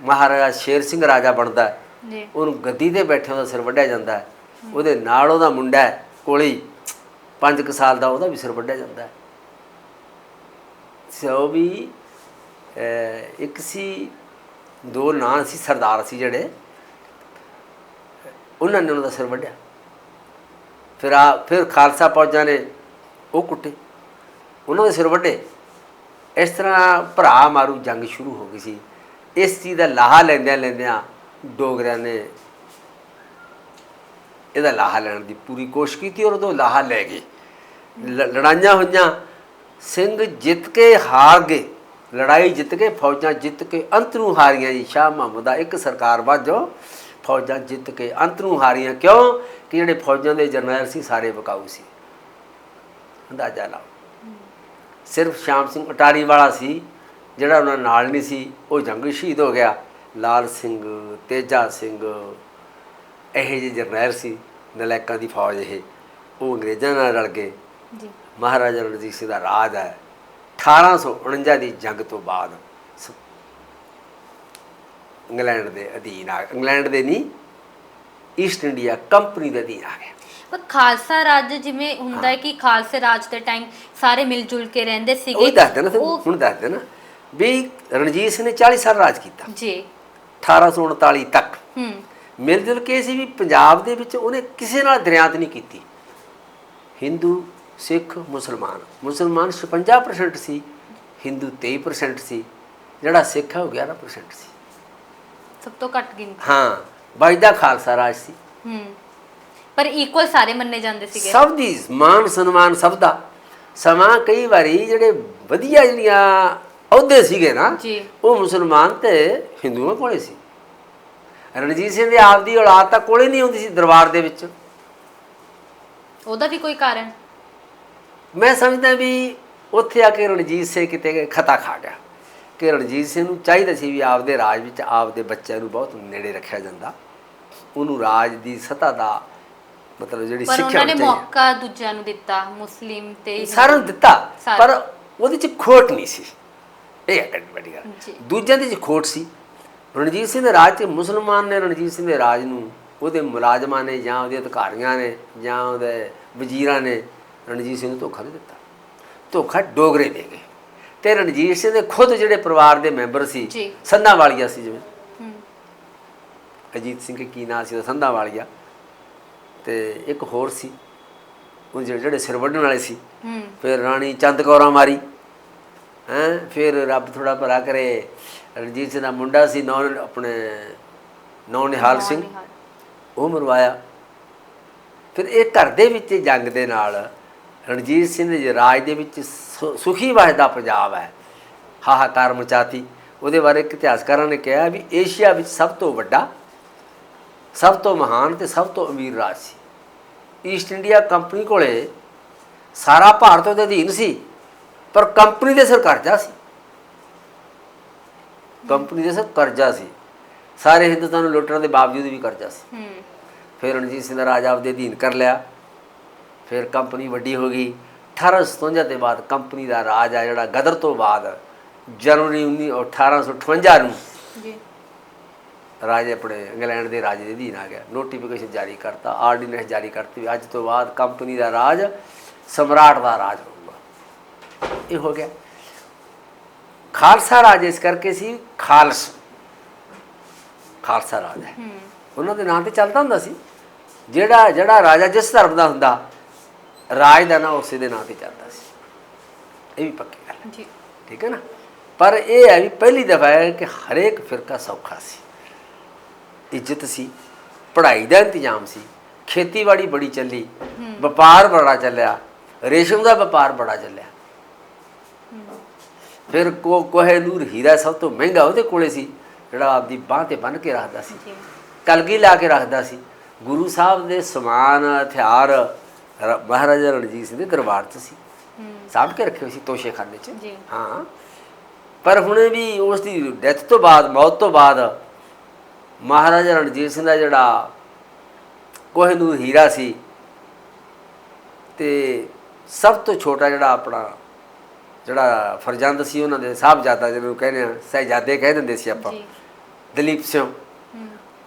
ਮਹਾਰਾਜਾ ਸ਼ੇਰ ਸਿੰਘ ਰਾਜਾ ਬਣਦਾ। ਜੀ। ਉਹਨੂੰ ਗੱਦੀ ਤੇ ਬੈਠੇ ਉਹਦਾ ਸਿਰ ਵੱਢਿਆ ਜਾਂਦਾ ਉਹਦੇ ਨਾਲ ਉਹਦਾ ਮੁੰਡਾ ਕੋਲੀ 5 ਸਾਲ ਦਾ ਉਹਦਾ ਵੀ ਸਿਰ ਵੱਢਿਆ ਜਾਂਦਾ ਸੋ ਵੀ ਇੱਕ ਸੀ ਦੋ ਨਾਂ ਸੀ, ਸਰਦਾਰ ਸੀ ਜਿਹੜੇ। ਉਹਨਾਂ ਨੇ ਉਹਨਾਂ ਦਾ ਸਿਰ ਵੱਢਿਆ। ਫਿਰ ਆ, ਫਿਰ ਖਾਲਸਾ ਫੌਜਾਂ ਨੇ ਉਹ ਕੁੱਟੇ। ਉਹਨਾਂ ਦੇ ਸਿਰ ਵੱਢੇ। ਇਸ ਤਰ੍ਹਾਂ ਭਰਾ ਮਾਰੂ ਜੰਗ ਸ਼ੁਰੂ ਹੋ ਗਈ ਸੀ। ਇਸ ਚੀਜ਼ ਦਾ ਲਾਹਾ ਲੈਂਦਿਆਂ ਲੈਂਦਿਆਂ ਡੋਗਰਿਆਂ ਨੇ ਇਹਦਾ ਲਾਹਾ ਲੈਣ ਦੀ ਪੂਰੀ ਕੋਸ਼ਿਸ਼ ਕੀਤੀ ਔਰ ਉਦੋਂ ਲਾਹਾ ਲੈ ਗਏ। ਲ- ਲੜਾਈਆਂ ਹੋਈਆਂ। ਸਿੰਘ ਜਿੱਤ ਕੇ ਹਾਰ ਗਏ। ਲੜਾਈ ਜਿੱਤ ਕੇ ਫੌਜਾਂ ਜਿੱਤ ਕੇ ਅੰਤ ਨੂੰ ਹਾਰੀਆਂ ਜੀ ਸ਼ਾਹ ਮੁਹੰਮਦ ਦਾ ਇੱਕ ਸਰਕਾਰ ਵਾਜੋ। ਫੌਜਾਂ ਜਿੱਤ ਕੇ ਅੰਤ ਨੂੰ ਹਾਰੀਆਂ ਕਿਉਂ? ਕਿ ਜਿਹੜੇ ਫੌਜਾਂ ਦੇ ਜਰਨੈਲ ਸੀ ਸਾਰੇ ਵਿਕਾਊ ਸੀ। ਅੰਦਾਜ਼ਾ ਲਾਓ। ਸਿਰਫ ਸ਼ਾਮ ਸਿੰਘ ਅਟਾਰੀ ਵਾਲਾ ਸੀ ਜਿਹੜਾ ਉਹਨਾਂ ਨਾਲ ਨਹੀਂ ਸੀ ਉਹ ਜੰਗ ਸ਼ਹੀਦ ਹੋ ਗਿਆ। ਲਾਲ ਸਿੰਘ ਤੇਜਾ ਸਿੰਘ ਇਹੋ ਜਿਹੇ ਜਰਨੈਲ ਸੀ ਨਲੈਕਾਂ ਦੀ ਫੌਜ ਇਹ। ਉਹ ਅੰਗਰੇਜ਼ਾਂ ਨਾਲ ਰਲ ਗਏ। ਜੀ। ਮਹਾਰਾਜਾ ਰਣਜੀਤ ਸਿੰਘ ਦਾ ਰਾਜ ਹੈ। 1849 ਦੀ ਜੰਗ ਤੋਂ ਬਾਅਦ ਇੰਗਲੈਂਡ ਦੇ ਅਧੀਨ ਆ ਇੰਗਲੈਂਡ ਦੇ ਨਹੀਂ ਈਸਟ ਇੰਡੀਆ ਕੰਪਨੀ ਦੇ ਅਧੀਨ ਆ ਗਿਆ। ਪਰ ਖਾਲਸਾ ਰਾਜ ਜਿਵੇਂ ਹੁੰਦਾ ਹੈ ਕਿ ਖਾਲਸੇ ਰਾਜ ਦੇ ਟਾਈਮ ਸਾਰੇ ਮਿਲ ਜੁਲ ਕੇ ਰਹਿੰਦੇ ਸੀਗੇ। ਉਹ ਦੱਸ ਦੇਣਾ ਤੁਹਾਨੂੰ, ਉਹ- ਹੁਣ ਦੱਸ ਦੇਣਾ ਵੀ ਰਣਜੀਤ ਸਿੰਘ ਨੇ 40 ਸਾਲ ਰਾਜ ਕੀਤਾ। ਜੀ। 1839 ਤੱਕ। ਹੂੰ। ਮਿਲ ਜੁਲ ਕੇ ਸੀ ਵੀ ਪੰਜਾਬ ਦੇ ਵਿੱਚ ਉਹਨੇ ਕਿਸੇ ਨਾਲ ਦਰਿਆਤ ਨਹੀਂ ਕੀਤੀ। ਹਿੰਦੂ ਸਿੱਖ ਮੁਸਲਮਾਨ। ਮੁਸਲਮਾਨ 56% ਸੀ ਹਿੰਦੂ 23% ਸੀ। ਜਿਹੜਾ ਸਿੱਖ ਹੈ ਉਹ 11% ਸੀ। ਸਭ ਤੋਂ ਘੱਟ ਗਿਣਤੀ। ਹਾਂ ਵੱਜਦਾ ਖਾਲਸਾ ਰਾਜ ਸੀ। ਹੂੰ। ਪਰ ਇਕੁਅਲ ਸਾਰੇ ਮੰਨੇ ਜਾਂਦੇ ਸੀਗੇ। ਸਭ ਦੀ ਮਾਨ ਸਨਮਾਨ ਸਭ ਦਾ। ਸਮਾਂ ਕਈ ਵਾਰੀ ਜਿਹੜੇ ਵਧੀਆ ਜਿਹੜੀਆਂ ਅਹੁਦੇ ਸੀਗੇ ਨਾ। ਉਹ ਮੁਸਲਮਾਨ ਤੇ ਹਿੰਦੂਆਂ ਕੋਲੇ ਸੀ। ਰਣਜੀਤ ਸਿੰਘ ਦੇ ਆਪ ਦੀ ਔਲਾਦ ਤਾਂ ਕੋਲੇ ਨਹੀਂ ਹੁੰਦੀ ਸੀ ਦਰਬਾਰ ਦੇ ਵਿੱਚ। ਉਹਦਾ ਵੀ ਕੋਈ ਕਾਰਨ? ਮੈਂ ਸਮਝਦਾ ਵੀ ਉੱਥੇ ਆ ਕੇ ਰਣਜੀਤ ਸਿੰਘ ਕਿਤੇ ਖਤਾ ਖਾ ਗਿਆ। ਕਿ ਰਣਜੀਤ ਸਿੰਘ ਨੂੰ ਚਾਹੀਦਾ ਸੀ ਵੀ ਆਪਦੇ ਰਾਜ ਵਿੱਚ ਆਪਦੇ ਬੱਚਿਆਂ ਨੂੰ ਬਹੁਤ ਨੇੜੇ ਰੱਖਿਆ ਜਾਂਦਾ। ਉਹਨੂੰ ਰਾਜ ਦੀ ਸਤਾ ਦਾ ਮਤਲਬ ਜਿਹੜੀ ਪਰ ਸਿੱਖਿਆ ਉਹਨਾਂ ਨੇ ਹੋਣੀ ਚਾਹੀਦੀ ਮੌਕਾ ਦੂਜਿਆਂ ਨੂੰ ਦਿੱਤਾ ਮੁਸਲਿਮ ਤੇ। ਸਾਰਿਆਂ ਨੂੰ ਦਿੱਤਾ ਪਰ ਉਹਦੇ ਚ ਖੋਟ ਨਹੀਂ ਸੀ। ਇਹ ਹੈ ਵੱਡੀ- ਗੱਲ। ਦੂਜਿਆਂ ਦੇ ਚ ਖੋਟ ਸੀ। ਰਣਜੀਤ ਸਿੰਘ ਦੇ ਰਾਜ 'ਚ ਮੁਸਲਮਾਨ ਨੇ ਰਣਜੀਤ ਸਿੰਘ ਦੇ ਰਾਜ ਨੂੰ ਉਹਦੇ ਮੁਲਾਜ਼ਮਾਂ ਨੇ ਜਾਂ ਉਹਦੇ ਅਧਿਕਾਰੀਆਂ ਨੇ ਜਾਂ ਉਹਦੇ ਵਜ਼ੀਰਾਂ ਨੇ ਰਣਜੀਤ ਸਿੰਘ ਨੂੰ ਧੋਖਾ ਨਹੀਂ ਦਿੱਤਾ। ਧੋਖਾ ਡੋਗਰੇ ਦੇ ਗਏ। ਤੇ ਰਣਜੀਤ ਸਿੰਘ ਦੇ ਖੁਦ ਜਿਹੜੇ ਪਰਿਵਾਰ ਦੇ ਮੈਂਬਰ ਸੀ। ਸੰਧਾ ਵਾਲੀਆ ਸੀ ਜਿਵੇਂ। ਅਜੀਤ ਸਿੰਘ ਕੀ ਨਾਂ ਸੀ ਸੰਧਾ ਵਾਲੀਆ ਤੇ ਇੱਕ ਹੋਰ ਸੀ। ਉਹ ਜਿਹੜੇ ਜਿਹੜੇ ਸਿਰ ਵੱਢਣ ਵਾਲੇ ਸੀ। ਫਿਰ ਰਾਣੀ ਚੰਦ ਕੌਰਾਂ ਮਾਰੀ। ਹੈ ਫਿਰ ਰੱਬ ਥੋੜਾ ਭਲਾ ਕਰੇ। ਰਣਜੀਤ ਸਿੰਘ ਦਾ ਮੁੰਡਾ ਸੀ ਨੌ ਆਪਣੇ ਨੌ ਨਿਹਾਲ ਸਿੰਘ। ਉਹ ਮਰਵਾਇਆ। ਫਿਰ ਇਹ ਘਰ ਦੇ ਵਿੱਚ ਜੰਗ ਦੇ ਨਾਲ ਰਣਜੀਤ ਸਿੰਘ ਦੇ ਰਾਜ ਦੇ ਵਿੱਚ ਸੁਖੀ ਵਸਦਾ ਪੰਜਾਬ ਹੈ। ਹਾਹਾਕਾਰ ਮਚਾਤੀ। ਉਹਦੇ ਬਾਰੇ ਇੱਕ ਇਤਿਹਾਸਕਾਰਾਂ ਨੇ ਕਿਹਾ ਵੀ ਏਸ਼ੀਆ ਵਿੱਚ ਸਭ ਤੋਂ ਵੱਡਾ ਸਭ ਤੋਂ ਮਹਾਨ ਤੇ ਸਭ ਤੋਂ ਅਮੀਰ ਰਾਜ ਸੀ। ਈਸਟ ਇੰਡੀਆ ਕੰਪਨੀ ਕੋਲੇ ਸਾਰਾ ਭਾਰਤ ਉਹਦੇ ਅਧੀਨ ਸੀ ਪਰ ਕੰਪਨੀ ਦੇ ਸਿਰ ਕਰਜ਼ਾ ਸੀ। ਕੰਪਨੀ ਦੇ ਸਿਰ ਕਰਜ਼ਾ ਸੀ। ਸਾਰੇ ਹਿੰਦੁਸਤਾਨ ਨੂੰ ਲੁੱਟਣ ਦੇ ਬਾਵਜੂਦ ਵੀ ਕਰਜ਼ਾ ਸੀ। ਫਿਰ ਰਣਜੀਤ ਸਿੰਘ ਦਾ ਰਾਜ ਆਪਦੇ ਅਧੀਨ ਕਰ ਲਿਆ। ਫਿਰ ਕੰਪਨੀ ਵੱਡੀ ਹੋ ਗਈ। 1857 ਦੇ ਬਾਅਦ ਕੰਪਨੀ ਦਾ ਰਾਜ ਆ ਜਿਹੜਾ ਗਦਰ ਤੋਂ ਬਾਅਦ। ਜਨਵਰੀ 19 1858 ਨੂੰ ਜੀ। ਰਾਜ ਆਪਣੇ ਇੰਗਲੈਂਡ ਦੇ ਰਾਜ ਦੇ ਅਧੀਨ ਆ ਗਿਆ। ਨੋਟੀਫਿਕੇਸ਼ਨ ਜਾਰੀ ਕਰਤਾ ਆਰਡੀਨੈਂਸ ਜਾਰੀ ਕਰਤੀ ਅੱਜ ਤੋਂ ਬਾਅਦ ਕੰਪਨੀ ਦਾ ਰਾਜ ਸਮਰਾਟ ਦਾ ਰਾਜ ਹੋਊਗਾ। ਇਹ ਹੋ ਗਿਆ। ਖਾਲਸਾ ਰਾਜ ਇਸ ਕਰਕੇ ਸੀ ਖਾਲਸ। ਖਾਲਸਾ ਰਾਜ ਹੂੰ। ਉਹਨਾਂ ਦੇ ਨਾਂ ਤੇ ਚੱਲਦਾ ਹੁੰਦਾ ਸੀ। ਜਿਹੜਾ ਜਿਹੜਾ ਰਾਜਾ ਜਿਸ ਧਰਮ ਦਾ ਹੁੰਦਾ ਰਾਜ ਦਾ ਨਾਂ ਉਸੇ ਦੇ ਨਾਂ ਤੇ ਚੱਲਦਾ ਸੀ। ਇਹ ਵੀ ਪੱਕੀ ਗੱਲ ਹੈ। ਜੀ ਠੀਕ ਹੈ ਨਾ? ਪਰ ਇਹ ਹੈ ਵੀ ਪਹਿਲੀ ਦਫਾ ਹੈ ਕਿ ਹਰੇਕ ਫਿਰਕਾ ਸੌਖਾ ਸੀ। ਇੱਜ਼ਤ ਸੀ ਪੜ੍ਹਾਈ ਦਾ ਇੰਤਜ਼ਾਮ ਸੀ ਖੇਤੀਬਾੜੀ ਬੜੀ ਚੱਲੀ ਵਪਾਰ ਬੜਾ ਚੱਲਿਆ ਰੇਸ਼ਮ ਦਾ ਵਪਾਰ ਬੜਾ ਚੱਲਿਆ। ਫਿਰ ਕੋ ਕੋਹੇ ਨੂਰ ਹੀਰਾ ਸਭ ਤੋਂ ਮਹਿੰਗਾ ਉਹਦੇ ਕੋਲੇ ਸੀ ਜਿਹੜਾ ਆਪਦੀ ਬਾਹ ਤੇ ਬੰਨ ਕੇ ਰੱਖਦਾ ਸੀ। ਕਲਗੀ ਲਾ ਕੇ ਰੱਖਦਾ ਸੀ। ਗੁਰੂ ਸਾਹਿਬ ਦੇ ਸਮਾਨ ਹਥਿਆਰ ਮਹਾਰਾਜਾ ਰਣਜੀਤ ਸਿੰਘ ਦੇ ਦਰਬਾਰ 'ਚ ਸੀ। ਸਾਂਭ ਕੇ ਰੱਖੇ ਹੋਏ ਸੀ ਤੋਸ਼ੇਖਾਨੇ 'ਚ। ਜੀ। ਹਾਂ। ਪਰ ਹੁਣ ਵੀ ਉਸ ਦੀ ਡੈਥ ਤੋਂ ਬਾਅਦ ਮੌਤ ਤੋਂ ਬਾਅਦ ਮਹਾਰਾਜਾ ਰਣਜੀਤ ਸਿੰਘ ਦਾ ਜਿਹੜਾ ਕੋਹਿਨੂਰ ਹੀਰਾ ਸੀ ਤੇ ਸਭ ਤੋਂ ਛੋਟਾ ਜਿਹੜਾ ਆਪਣਾ ਜਿਹੜਾ ਫਰਜ਼ੰਦ ਸੀ ਉਹਨਾਂ ਦੇ ਸਾਹਿਬਜ਼ਾਦਾ ਜਿਹਨੂੰ ਕਹਿੰਦੇ ਆ ਸਹਿਜਾਦੇ ਕਹਿ ਦਿੰਦੇ ਸੀ ਆਪਾਂ। ਦਲੀਪ ਸਿੰਘ।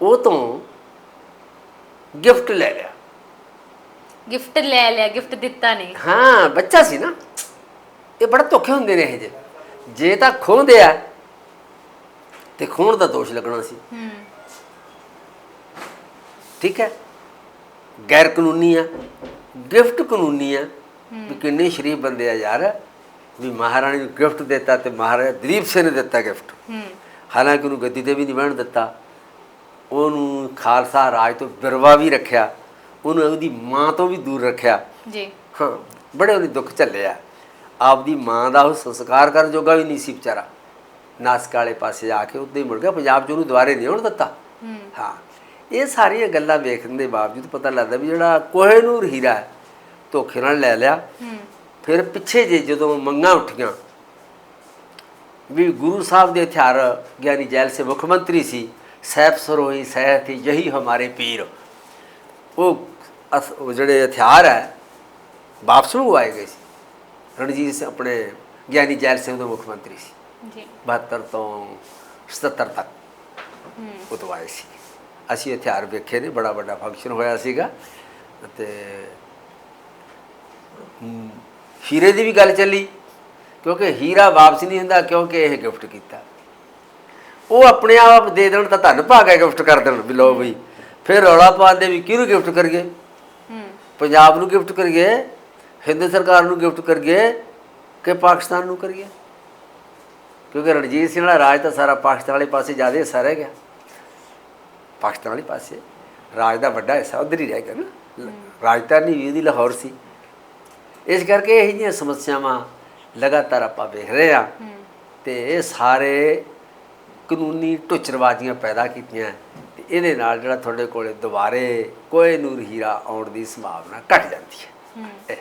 ਉਹ ਤੋਂ ਗਿਫਟ ਲੈ ਲਿਆ। ਗਿਫਟ ਲੈ ਲਿਆ ਗਿਫਟ ਦਿੱਤਾ ਨਹੀਂ। ਹਾਂ ਬੱਚਾ ਸੀ ਨਾ। ਇਹ ਬੜੇ ਧੋਖੇ ਹੁੰਦੇ ਨੇ ਇਹ ਜੇ। ਜੇ ਤਾਂ ਖੋਹਦੇ ਆ ਤੇ ਖੋਹਣ ਦਾ ਦੋਸ਼ ਲੱਗਣਾ ਸੀ। ਹੂੰ। ਠੀਕ ਹੈ? ਗੈਰ ਕਾਨੂੰਨੀ ਆ ਗਿਫਟ ਕਾਨੂੰਨੀ ਆ ਵੀ ਕਿੰਨੇ ਸ਼ਰੀਫ ਬੰਦੇ ਆ ਯਾਰ ਵੀ ਮਹਾਰਾਣੀ ਨੂੰ ਗਿਫਟ ਦਿੱਤਾ ਤੇ ਮਹਾਰਾਜਾ ਦਲੀਪ ਸਿੰਘ ਨੇ ਦਿੱਤਾ ਗਿਫਟ। ਹੂੰ। ਹਾਲਾਂਕਿ ਉਹਨੂੰ ਗੱਦੀ ਤੇ ਵੀ ਨਹੀਂ ਬਹਿਣ ਦਿੱਤਾ। ਉਹਨੂੰ ਖਾਲਸਾ ਰਾਜ ਤੋਂ ਬਿਰਵਾ ਵੀ ਰੱਖਿਆ। ਉਹਨੂੰ ਉਹਦੀ ਮਾਂ ਤੋਂ ਵੀ ਦੂਰ ਰੱਖਿਆ। ਜੀ। ਹਾਂ ਬੜੇ ਉਹਨੇ ਦੁੱਖ ਝੱਲਿਆ ਆਪਦੀ ਮਾਂ ਦਾ ਉਹ ਸੰਸਕਾਰ ਕਰਨ ਜੋਗਾ ਵੀ ਨਹੀਂ ਸੀ ਵਿਚਾਰਾ। ਨਾਸਕ ਵਾਲੇ ਪਾਸੇ ਆ ਕੇ ਉੱਤੇ ਹੀ ਮੁੜ ਗਿਆ ਪੰਜਾਬ 'ਚ ਉਹਨੂੰ ਦੁਬਾਰੇ ਨਹੀਂ ਆਉਣ ਦਿੱਤਾ। ਹੂੰ। ਇਹ ਸਾਰੀਆਂ ਗੱਲਾਂ ਵੇਖਣ ਦੇ ਬਾਵਜੂਦ ਪਤਾ ਲੱਗਦਾ ਵੀ ਜਿਹੜਾ ਕੋਹਿਨੂਰ ਹੀਰਾ ਹੈ, ਧੋਖੇ ਨਾਲ ਲੈ ਲਿਆ। ਫਿਰ ਪਿੱਛੇ ਜੇ ਜਦੋਂ ਮੰਗਾਂ ਉੱਠੀਆਂ ਵੀ ਗੁਰੂ ਸਾਹਿਬ ਦੇ ਹਥਿਆਰ ਗਿਆਨੀ ਜੈਲ ਸੇ ਮੁੱਖ ਮੰਤਰੀ ਸੀ ਸੈਫ ਸਰੋਹੀ ਸਹਿ ਥੀ ਯਹੀ ਹਮਾਰੇ ਪੀਰ। ਉਹ ਜਿਹੜੇ ਹਥਿਆਰ ਹੈ ਵਾਪਸ ਮੰਗਵਾਏ ਗਏ ਸੀ। ਰਣਜੀਤ ਸਿੰਘ ਆਪਣੇ ਗਿਆਨੀ ਜੈਲ ਸਿੰਘ ਦੇ ਮੁੱਖ ਮੰਤਰੀ ਸੀ। ਜੀ। 72 ਤੋਂ 77 ਤੱਕ ਹੂੰ। ਉਤਵਾਏ ਸੀ। ਅਸੀਂ ਹਥਿਆਰ ਵੇਖੇ ਨੇ ਬੜਾ ਵੱਡਾ ਫੰਕਸ਼ਨ ਹੋਇਆ ਸੀਗਾ। ਤੇ ਹੀਰੇ ਦੀ ਵੀ ਗੱਲ ਚੱਲੀ। ਕਿਉਂਕਿ ਹੀਰਾ ਵਾਪਸ ਨਹੀਂ ਹੁੰਦਾ ਕਿਉਂਕਿ ਇਹ ਗਿਫਟ ਕੀਤਾ। ਉਹ ਆਪਣੇ ਆਪ ਦੇ ਦੇਣ ਤਾਂ ਧੰਨ ਭਾਗਾ ਗਿਫਟ ਕਰ ਦੇਣ ਵੀ ਲਓ ਬਈ। ਫਿਰ ਰੌਲਾ ਪਾਉਂਦੇ ਵੀ ਕਿਹਨੂੰ ਗਿਫਟ ਕਰੀਏ? ਹੂੰ ਪੰਜਾਬ ਨੂੰ ਗਿਫਟ ਕਰੀਏ ਹਿੰਦ ਸਰਕਾਰ ਨੂੰ ਗਿਫਟ ਕਰੀਏ ਕਿ ਪਾਕਿਸਤਾਨ ਨੂੰ ਕਰੀਏ? ਕਿਉਂਕਿ ਰਣਜੀਤ ਸਿੰਘ ਦਾ ਰਾਜ ਤਾਂ ਸਾਰਾ ਪਾਕਿਸਤਾਨ ਵਾਲੇ ਪਾਸੇ ਜ਼ਿਆਦਾ ਹਿੱਸਾ ਰਹਿ ਗਿਆ। ਪਾਕਿਸਤਾਨ ਵਾਲੇ ਪਾਸੇ। ਰਾਜ ਦਾ ਵੱਡਾ ਹਿੱਸਾ ਉਧਰ ਹੀ ਰਹਿ ਗਿਆ ਨਾ। ਰਾਜਧਾਨੀ ਵੀ ਉਹਦੀ ਲਾਹੌਰ ਸੀ। ਇਸ ਕਰਕੇ ਇਹ ਜਿਹੀਆਂ ਸਮੱਸਿਆਵਾਂ ਲਗਾਤਾਰ ਆਪਾਂ ਵੇਖ ਰਹੇ ਆ ਤੇ ਇਹ ਸਾਰੇ ਕਾਨੂੰਨੀ ਢੁੱਚਰਬਾਜ਼ੀਆਂ ਪੈਦਾ ਕੀਤੀਆਂ। ਇਹਦੇ ਨਾਲ ਜਿਹੜਾ ਤੁਹਾਡੇ ਕੋਲੇ ਦੁਬਾਰੇ ਕੋਈ ਨੂਰ ਹੀਰਾ ਆਉਣ ਦੀ ਸੰਭਾਵਨਾ ਘਟ ਜਾਂਦੀ ਹੈ।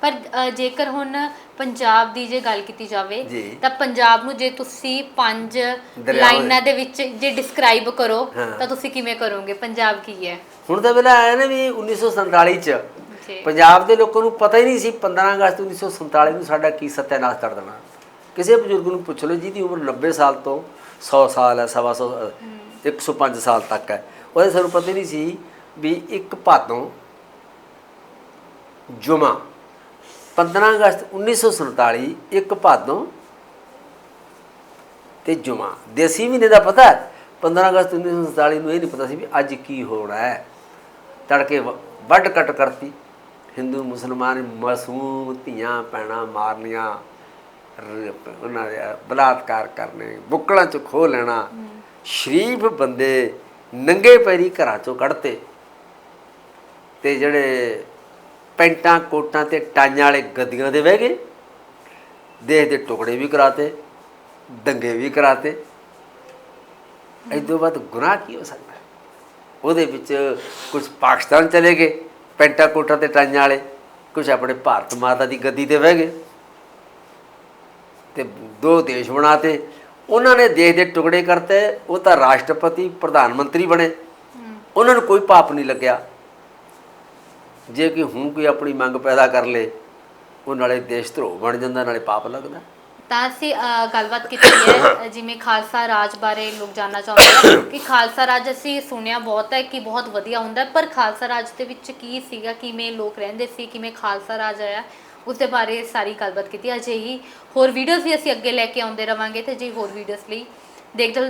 ਪਰ ਜੇਕਰ ਹੁਣ ਪੰਜਾਬ ਦੀ ਜੇ ਗੱਲ ਕੀਤੀ ਜਾਵੇ। ਤਾਂ ਪੰਜਾਬ ਨੂੰ ਜੇ ਤੁਸੀਂ ਪੰਜ ਲਾਈਨਾਂ ਦੇ ਵਿੱਚ ਜੇ ਡਿਸਕ੍ਰਾਈਬ ਕਰੋ। ਤਾਂ ਤੁਸੀਂ ਕਿਵੇਂ ਕਰੋਗੇ? ਪੰਜਾਬ ਕੀ ਹੈ? ਹੁਣ ਤਾਂ ਵੇਲਾ ਆਇਆ ਨਾ ਵੀ 1947 ਚ। ਪੰਜਾਬ ਦੇ ਲੋਕਾਂ ਨੂੰ ਪਤਾ ਹੀ ਨਹੀਂ ਸੀ 15 ਅਗਸਤ 1947 ਨੂੰ ਸਾਡਾ ਕੀ ਸੱਤਿਆਨਾਸ਼ ਕਰ ਦੇਣਾ। ਕਿਸੇ ਬਜ਼ੁਰਗ ਨੂੰ ਪੁੱਛ ਲਓ ਜਿਹਦੀ ਉਮਰ 90 ਸਾਲ ਤੋਂ 100 ਸਾਲ ਹੈ ਸਵਾ ਸੌ ਅ, 105 ਸਾਲ ਤੱਕ ਹੈ। ਉਹਦੇ ਸਾਨੂੰ ਪਤਾ ਨਹੀਂ ਸੀ ਵੀ ਇੱਕ ਭਾਦੋਂ ਜੁਮਾ 15 ਅਗਸਤ 1947 ਇੱਕ ਭਾਦੋਂ ਤੇ ਜੁਮਾ। ਦੇਸੀ ਮਹੀਨੇ ਦਾ ਪਤਾ ਹੈ? 15 ਅਗਸਤ 1947 ਨੂੰ ਇਹ ਨਹੀਂ ਪਤਾ ਸੀ ਵੀ ਅੱਜ ਕੀ ਹੋਣਾ ਹੈ। ਤੜਕੇ ਵ- ਵੱਢ ਕੱਟ ਕਰਤੀ। ਹਿੰਦੂ ਮੁਸਲਮਾਨ ਮਾਸੂਮ ਧੀਆਂ ਪੈਣਾ ਮਾਰਨੀਆਂ। ਉਹਨਾਂ ਦੇ ਬਲਾਤਕਾਰ ਕਰਨੇ, ਬੁੱਕਲਾਂ ਚ ਖੋਹ ਲੈਣਾ। ਸ਼ਰੀਫ ਬੰਦੇ ਨੰਗੇ ਪੈਰੀ ਘਰਾਂ ਚੋਂ ਕੱਢਤੇ। ਤੇ ਜਿਹੜੇ ਪੈਂਟਾਂ, ਕੋਟਾਂ ਤੇ ਟਾਈਆਂ ਵਾਲੇ ਗੱਦੀਆਂ ਦੇ ਬਹਿ ਗਏ। ਦੇਹ ਦੇ ਟੁਕੜੇ ਵੀ ਕਰਾਤੇ, ਦੰਗੇ ਵੀ ਕਰਾਤੇ। ਇਦੋਂ ਬਾਅਦ ਗੁਨਾਹ ਕੀ ਹੋ ਸਕਦਾ? ਉਹਦੇ ਵਿੱਚ ਕੁਝ ਪਾਕਿਸਤਾਨ ਚਲੇ ਗਏ, ਪੈਂਟਾ, ਕੋਟਾਂ ਤੇ ਟਾਈਆਂ ਵਾਲੇ। ਕੁਝ ਆਪਣੇ ਭਾਰਤ ਮਾਤਾ ਦੀ ਗੱਦੀ ਤੇ ਬਹਿ ਗਏ। ਤੇ ਦੋ ਦੇਸ਼ ਬਣਾਤੇ। ਉਹਨਾਂ ਨੇ ਦੇਸ਼ ਦੇ ਟੁਕੜੇ ਕਰਤੇ ਉਹ ਤਾਂ ਰਾਸ਼ਟਰਪਤੀ ਪ੍ਰਧਾਨ ਮੰਤਰੀ ਬਣੇ। ਉਹਨਾਂ ਨੂੰ ਕੋਈ ਪਾਪ ਨਹੀਂ ਲੱਗਿਆ। ਜੇ ਕਿ ਹੁਣ ਕੋਈ ਆਪਣੀ ਮੰਗ ਪੈਦਾ ਕਰ ਲੇ ਉਹ ਨਾਲੇ ਦੇਸ਼ ਧਰੋਹ ਬਣ ਜਾਂਦਾ ਨਾਲੇ ਪਾਪ ਲੱਗਦਾ। ਤਾਂ ਅਸੀਂ ਅ, ਗੱਲਬਾਤ ਕੀਤੀ ਹੈ ਜਿਵੇਂ ਖਾਲਸਾ ਰਾਜ ਬਾਰੇ ਲੋਕ ਜਾਣਨਾ ਚਾਹੁੰਦੇ ਆ ਕਿ ਖਾਲਸਾ ਰਾਜ ਅਸੀਂ ਸੁਣਿਆ ਬਹੁਤ ਹੈ ਕਿ ਬਹੁਤ ਵਧੀਆ ਹੁੰਦਾ ਹੈ, ਪਰ ਖਾਲਸਾ ਰਾਜ ਦੇ ਵਿੱਚ ਕੀ ਸੀਗਾ ਕਿਵੇਂ ਲੋਕ ਰਹਿੰਦੇ ਸੀ ਕਿਵੇਂ ਖਾਲਸਾ ਰਾਜ ਆਇਆ। ਉਸ ਦੇ ਬਾਰੇ ਸਾਰੀ ਗੱਲਬਾਤ ਕੀਤੀ। ਅਜੇ ਹੀ ਹੋਰ ਵੀਡੀਓਜ਼ ਵੀ ਅਸੀਂ ਅੱਗੇ ਲੈ ਕੇ ਆਉਂਦੇ ਰਵਾਂਗੇ ਤੇ ਜੀ ਹੋਰ ਵੀਡੀਓਜ਼ ਲਈ ਦੇਖਦੇ